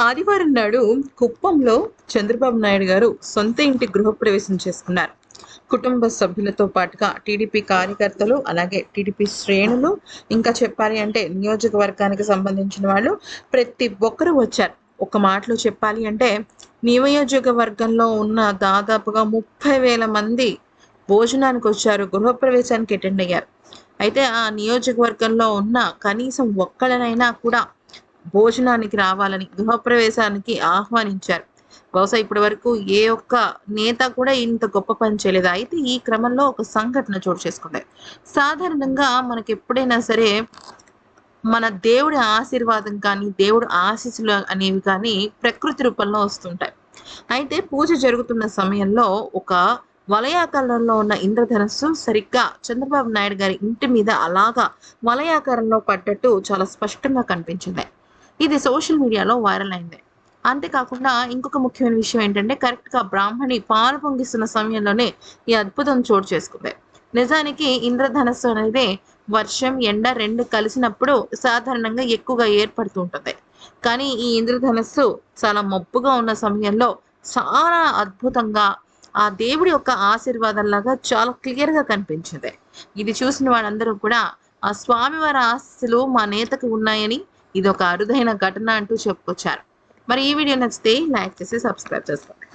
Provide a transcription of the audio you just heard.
ఆదివారం నాడు కుప్పంలో చంద్రబాబు నాయుడు గారు సొంత ఇంటి గృహప్రవేశం చేసుకున్నారు. కుటుంబ సభ్యులతో పాటుగా టీడీపీ కార్యకర్తలు అలాగే టీడీపీ శ్రేణులు ఇంకా చెప్పాలి అంటే నియోజకవర్గానికి సంబంధించిన వాళ్ళు ప్రతి ఒక్కరూ వచ్చారు. ఒక మాటలో చెప్పాలి అంటే నియోజకవర్గంలో ఉన్న దాదాపుగా ముప్పై వేల మంది భోజనానికి వచ్చారు గృహప్రవేశానికి అటెండ్ అయ్యారు. అయితే ఆ నియోజకవర్గంలో ఉన్న కనీసం ఒక్కడనైనా కూడా భోజనానికి రావాలని గృహప్రవేశానికి ఆహ్వానించారు. బహుశా ఇప్పటి వరకు ఏ ఒక్క నేత కూడా ఇంత గొప్ప పని చేయలేదు. అయితే ఈ క్రమంలో ఒక సంఘటన చోటు చేసుకుంటాయి సాధారణంగా మనకి ఎప్పుడైనా సరే మన దేవుడి ఆశీర్వాదం కానీ దేవుడి ఆశీస్సులు అనేవి కానీ ప్రకృతి రూపంలో వస్తుంటాయి. అయితే పూజ జరుగుతున్న సమయంలో ఒక వలయాకారంలో ఉన్న ఇంద్రధనస్సు సరిగ్గా చంద్రబాబు నాయుడు గారి ఇంటి మీద అలాగా వలయాకారంలో పడ్డట్టు చాలా స్పష్టంగా కనిపించింది. ఇది సోషల్ మీడియాలో వైరల్ అయింది. అంతేకాకుండా ఇంకొక ముఖ్యమైన విషయం ఏంటంటే కరెక్ట్గా బ్రాహ్మణి పాలు పొంగిస్తున్న సమయంలోనే ఈ అద్భుతం చోటు చేసుకుంది. నిజానికి ఇంద్రధనస్సు అనేది వర్షం ఎండ రెండు కలిసినప్పుడు సాధారణంగా ఎక్కువగా ఏర్పడుతూ ఉంటుంది. కానీ ఈ ఇంద్రధనస్సు చాలా మబ్బుగా ఉన్న సమయంలో చాలా అద్భుతంగా ఆ దేవుడి యొక్క ఆశీర్వాదంలాగా చాలా క్లియర్గా కనిపించింది. ఇది చూసిన వాళ్ళందరూ కూడా ఆ స్వామివారి ఆస్తులు మా నేతకు ఉన్నాయని ఇది ఒక అరుదైన ఘటన అంటూ చెప్పుకొచ్చారు. మరి ఈ వీడియో నచ్చితే లైక్ చేసి సబ్స్క్రైబ్ చేసుకోండి.